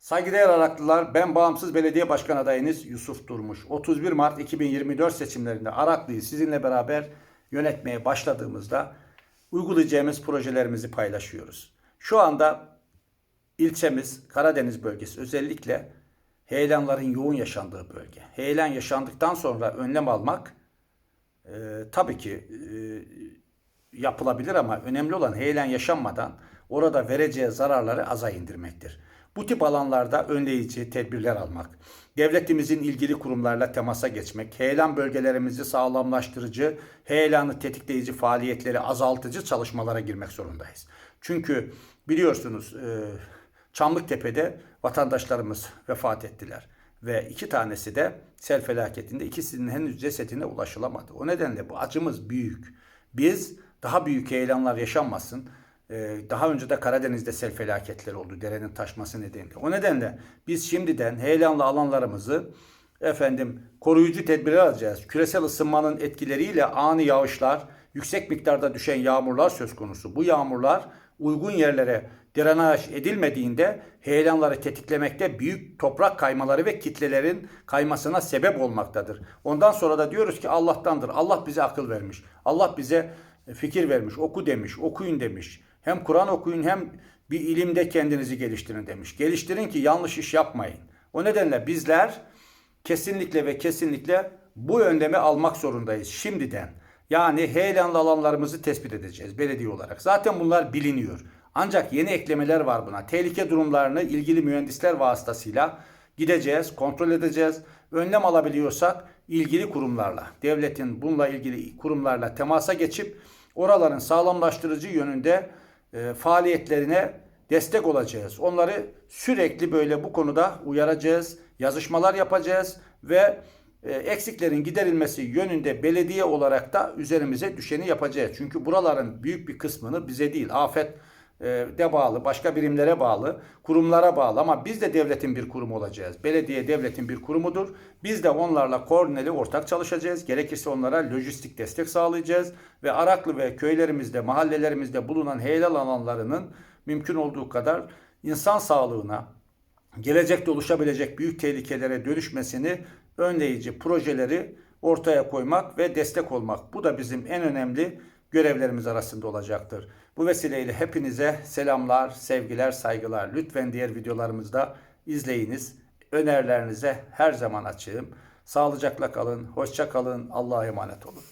Saygıdeğer Araklılar, ben bağımsız belediye başkan adayınız Yusuf Durmuş. 31 Mart 2024 seçimlerinde Araklı'yı sizinle beraber yönetmeye başladığımızda uygulayacağımız projelerimizi paylaşıyoruz. Şu anda ilçemiz Karadeniz bölgesi özellikle heyelanların yoğun yaşandığı bölge. Heyelan yaşandıktan sonra önlem almak e, tabii ki e, yapılabilir ama önemli olan heyelan yaşanmadan orada vereceği zararları aza indirmektir. Bu tip alanlarda önleyici tedbirler almak, devletimizin ilgili kurumlarla temasa geçmek, heyelan bölgelerimizi sağlamlaştırıcı, heyelanı tetikleyici faaliyetleri azaltıcı çalışmalara girmek zorundayız. Çünkü biliyorsunuz e, Çamlıktepe'de vatandaşlarımız vefat ettiler ve iki tanesi de sel felaketinde ikisinin henüz cesedine ulaşılamadı. O nedenle bu acımız büyük. Biz daha büyük heyelanlar yaşanmasın. Ee, Daha önce de Karadeniz'de sel felaketleri oldu derenin taşması nedeniyle. O nedenle biz şimdiden heyelanlı alanlarımızı efendim koruyucu tedbirler alacağız. Küresel ısınmanın etkileriyle ani yağışlar, yüksek miktarda düşen yağmurlar söz konusu. Bu yağmurlar uygun yerlere drenaj edilmediğinde heyelanları tetiklemekte büyük toprak kaymaları ve kitlelerin kaymasına sebep olmaktadır. Ondan sonra da diyoruz ki Allah'tandır. Allah bize akıl vermiş. Allah bize fikir vermiş. Oku demiş, okuyun demiş. Hem Kur'an okuyun hem bir ilimde kendinizi geliştirin demiş. Geliştirin ki yanlış iş yapmayın. O nedenle bizler kesinlikle ve kesinlikle bu önlemi almak zorundayız şimdiden. Yani heyelanlı alanlarımızı tespit edeceğiz belediye olarak. Zaten bunlar biliniyor. Ancak yeni eklemeler var buna. Tehlike durumlarını ilgili mühendisler vasıtasıyla gideceğiz, kontrol edeceğiz. Önlem alabiliyorsak ilgili kurumlarla, devletin bununla ilgili kurumlarla temasa geçip oraların sağlamlaştırıcı yönünde e, faaliyetlerine destek olacağız. Onları sürekli böyle bu konuda uyaracağız, yazışmalar yapacağız ve e, eksiklerin giderilmesi yönünde belediye olarak da üzerimize düşeni yapacağız. Çünkü buraların büyük bir kısmını bize değil, afet de bağlı, başka birimlere bağlı, kurumlara bağlı ama biz de devletin bir kurumu olacağız. Belediye devletin bir kurumudur. Biz de onlarla koordineli ortak çalışacağız. Gerekirse onlara lojistik destek sağlayacağız ve Araklı ve köylerimizde, mahallelerimizde bulunan heyelan alanlarının mümkün olduğu kadar insan sağlığına, gelecekte oluşabilecek büyük tehlikelere dönüşmesini önleyici projeleri ortaya koymak ve destek olmak. Bu da bizim en önemli görevlerimiz arasında olacaktır. Bu vesileyle hepinize selamlar, sevgiler, saygılar. Lütfen diğer videolarımızda izleyiniz. Önerilerinize her zaman açığım. Sağlıcakla kalın, hoşça kalın, Allah'a emanet olun.